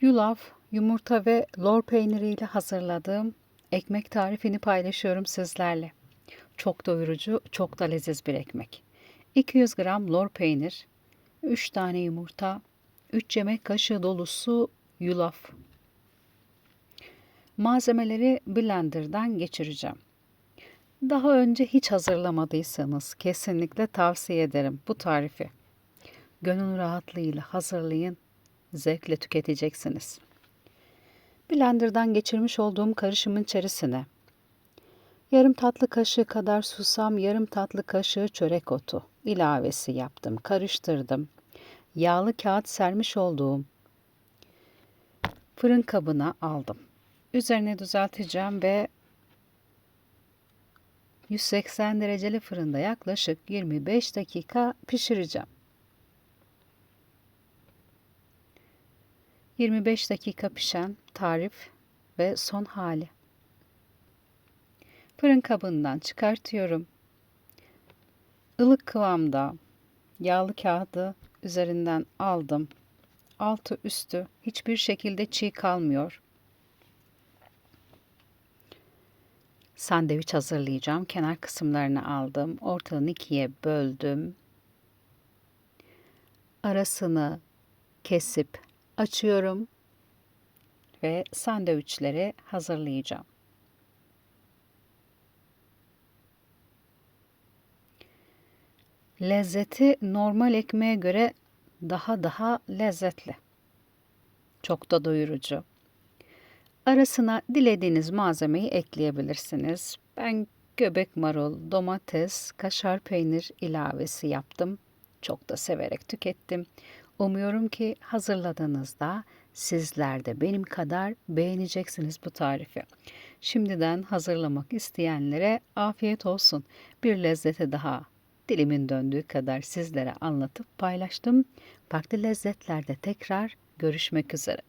Yulaf, yumurta ve lor peyniriyle hazırladığım ekmek tarifini paylaşıyorum sizlerle. Çok doyurucu, çok da leziz bir ekmek. 200 gram lor peynir, 3 tane yumurta, 3 yemek kaşığı dolusu yulaf. Malzemeleri blenderdan geçireceğim. Daha önce hiç hazırlamadıysanız kesinlikle tavsiye ederim bu tarifi. Gönül rahatlığıyla hazırlayın, zevkle tüketeceksiniz. Blenderdan geçirmiş olduğum karışımın içerisine yarım tatlı kaşığı kadar susam, yarım tatlı kaşığı çörek otu ilavesi yaptım, karıştırdım. Yağlı kağıt sermiş olduğum fırın kabına aldım. Üzerine düzelteceğim ve 180 dereceli fırında yaklaşık 25 dakika pişireceğim. 25 dakika pişen tarif ve son hali. Fırın kabından çıkartıyorum. Ilık kıvamda yağlı kağıdı üzerinden aldım. Altı üstü hiçbir şekilde çiğ kalmıyor. Sandviç hazırlayacağım. Kenar kısımlarını aldım. Ortadan ikiye böldüm. Arasını kesip açıyorum ve sandviçleri hazırlayacağım. Lezzeti normal ekmeğe göre daha daha lezzetli. Çok da doyurucu. Arasına dilediğiniz malzemeyi ekleyebilirsiniz. Ben göbek marul, domates, kaşar peynir ilavesi yaptım. Çok da severek tükettim. Umuyorum ki hazırladığınızda sizler de benim kadar beğeneceksiniz bu tarifi. Şimdiden hazırlamak isteyenlere afiyet olsun. Bir lezzete daha dilimin döndüğü kadar sizlere anlatıp paylaştım. Farklı lezzetlerde tekrar görüşmek üzere.